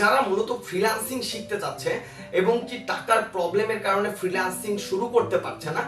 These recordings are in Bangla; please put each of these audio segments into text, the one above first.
যারা মূলত ফ্রিল্যান্সিং শিখতে চাচ্ছে এবং কি টাকার প্রবলেমের কারণে ফ্রিল্যান্সিং শুরু করতে পারছে না,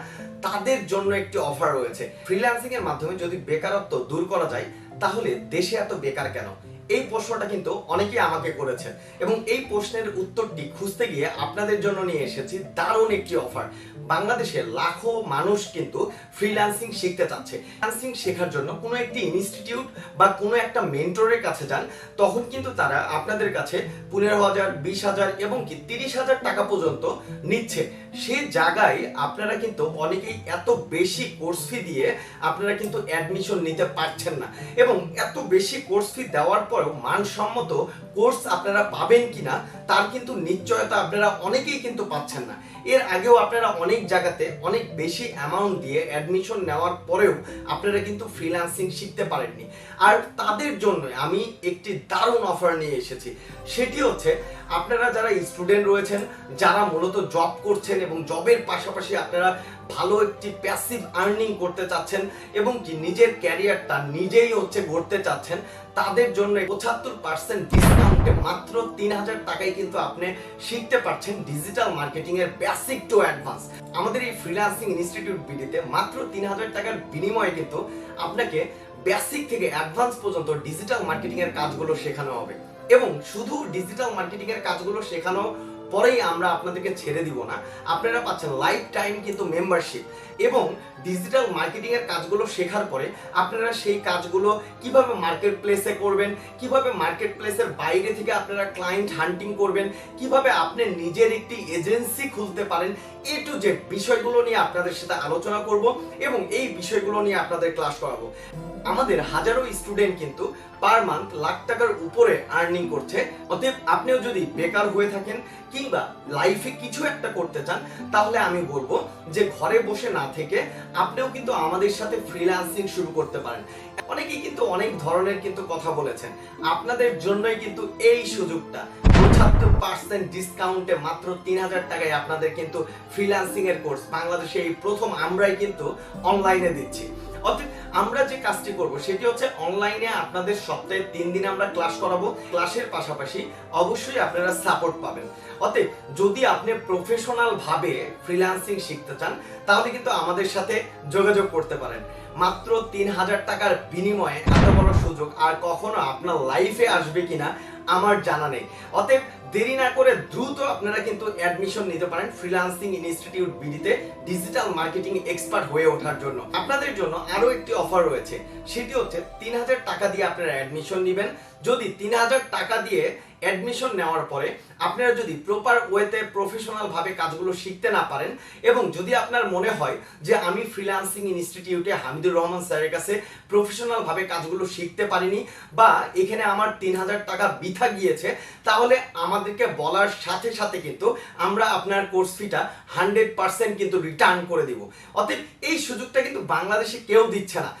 তাদের জন্য একটি অফার রয়েছে। ফ্রিল্যান্সিং এর মাধ্যমে যদি বেকারত্ব দূর করা যায়, তাহলে দেশে এত বেকার কেন? এই প্রশ্নটা কিন্তু অনেকেই আমাকে করেছেন। এবং এই প্রশ্নের উত্তরটি খুঁজতে গিয়ে আপনাদের জন্য নিয়ে এসেছি দারুণ একটি অফার। বাংলাদেশে লাখো মানুষ কিন্তু ফ্রিল্যান্সিং শিখতে চাচ্ছে। ফ্রিল্যান্সিং শেখার জন্য কোনো একটি ইনস্টিটিউট বা কোনো একটা মেন্টরের কাছে যান, তখন কিন্তু তারা আপনাদের কাছে পনেরো হাজার, বিশ হাজার এবং কি তিরিশ হাজার টাকা পর্যন্ত নিচ্ছে। সে জায়গায় আপনারা কিন্তু অনেকেই এত বেশি কোর্স ফি দিয়ে আপনারা কিন্তু অ্যাডমিশন নিতে পারছেন না। এবং এত বেশি কোর্স ফি দেওয়ার পরেও মানসম্মত কোর্স আপনারা পাবেন কিনা, তার কিন্তু নিশ্চয়তা আপনারা অনেকেই কিন্তু পাচ্ছেন না। এর আগেও আপনারা অনেক জায়গাতে অনেক বেশি অ্যামাউন্ট দিয়ে অ্যাডমিশন নেওয়ার পরেও আপনারা কিন্তু ফ্রিল্যান্সিং শিখতে পারেননি। আর তাদের জন্য আমি একটি দারুণ অফার নিয়ে এসেছি। সেটি হচ্ছে, আপনারা যারা স্টুডেন্ট রয়েছেন, যারা মূলত জব করছেন এবং জবের পাশাপাশি আপনারা ভালো একটি প্যাসিভ আর্নিং করতে চাচ্ছেন এবং কি নিজের ক্যারিয়ারটা নিজেই হচ্ছে গড়তে চাচ্ছেন, তাদের জন্য পঁচাত্তর পার্সেন্ট ডিসকাউন্টে মাত্র তিন হাজার টাকায় কিন্তু আপনি শিখতে পারছেন ডিজিটাল মার্কেটিং এর বেসিক টু অ্যাডভান্স আমাদের এই ইনস্টিটিউট বিডিতে মাত্র তিন হাজার টাকার বিনিময়ে কিন্তু আপনাকে বেসিক থেকে অ্যাডভান্স পর্যন্ত ডিজিটাল মার্কেটিং এর কাজগুলো শেখানো হবে। এবং শুধু ডিজিটাল মার্কেটিং এর কাজগুলো শেখানো পরেই আমরা আপনাদেরকে ছেড়ে দিব না। আপনারা পাচ্ছেন লাইফ টাইম কিন্তু মেম্বারশিপ এবং ডিজিটাল মার্কেটিং এর কাজগুলো শেখার পরে আপনারা সেই কাজগুলো কীভাবে মার্কেট প্লেসে করবেন, কীভাবে মার্কেট প্লেসের বাইরে থেকে আপনারা ক্লায়েন্ট হান্টিং করবেন, কীভাবে আপনি নিজের একটি এজেন্সি খুলতে পারেন এ টু জেড বিষয়গুলো নিয়ে আপনাদের সাথে আলোচনা করব এবং এই বিষয়গুলো নিয়ে আপনাদের ক্লাস করাবো। আমাদের হাজারো স্টুডেন্ট কিন্তু পার মান্থ লাখ টাকার উপরে আর্নিং করছে, অতএব আপনিও যদি বেকার হয়ে থাকেন কিংবা লাইফে কিছু একটা করতে চান, তাহলে আমি বলব যে ঘরে বসে না থেকে আপনিও কিন্তু আমাদের সাথে ফ্রিল্যান্সিং শুরু করতে পারেন। অনেকেই কিন্তু অনেক ধরনের কিন্তু কথা বলেছেন। আপনাদের জন্যই কিন্তু এই সুযোগটা। পঁচাত্তর পার্সেন্ট ডিসকাউন্টে মাত্র তিন হাজার টাকায় আপনাদের কিন্তু ফ্রিল্যান্সিং এর কোর্স বাংলাদেশে এই প্রথম আমরাই কিন্তু অনলাইনে দিচ্ছি। আমরা যে কাজটি করব সেটি হচ্ছে অনলাইনে আপনাদের সপ্তাহে তিন দিন আমরা ক্লাস করাবো। ক্লাসের পাশাপাশি অবশ্যই আপনারা সাপোর্ট পাবেন। অতএব যদি আপনি প্রফেশনাল ভাবে ফ্রিল্যান্সিং শিখতে চান, তাহলে কিন্তু আমাদের সাথে যোগাযোগ করতে পারেন। মাত্র তিন হাজার টাকার বিনিময়ে এত বড় সুযোগ আর কখনো আপনার লাইফে আসবে কিনা আমার জানা নেই। অতএব দেরি না করে দ্রুত আপনারা কিন্তু অ্যাডমিশন নিতে পারেন ফ্রিলান্সিং ইনস্টিটিউট বিডিতে ডিজিটাল মার্কেটিং এক্সপার্ট হয়ে ওঠার জন্য। আপনাদের জন্য আরও একটি অফার রয়েছে। সেটি হচ্ছে তিন হাজার টাকা দিয়ে আপনারা অ্যাডমিশন নেবেন। যদি তিন হাজার টাকা দিয়ে অ্যাডমিশন নেওয়ার পরে আপনারা যদি প্রপার ওয়েতে প্রফেশনাল ভাবে কাজগুলো শিখতে না পারেন এবং যদি আপনার মনে হয় যে আমি ফ্রিল্যান্সিং ইনস্টিটিউটে হামিদুর রহমান স্যারের কাছে প্রফেশনাল ভাবে কাজগুলো শিখতে পারিনি বা এখানে আমার তিন হাজার টাকা বৃথা গিয়েছে, তাহলে আমাদেরকে বলার সাথে সাথে কিন্তু আমরা আপনার কোর্স ফিটা হান্ড্রেড পার্সেন্ট কিন্তু রিটার্ন করে দিব। অতএব এই সুযোগটা কিন্তু বাংলাদেশে কেউ দিচ্ছে না।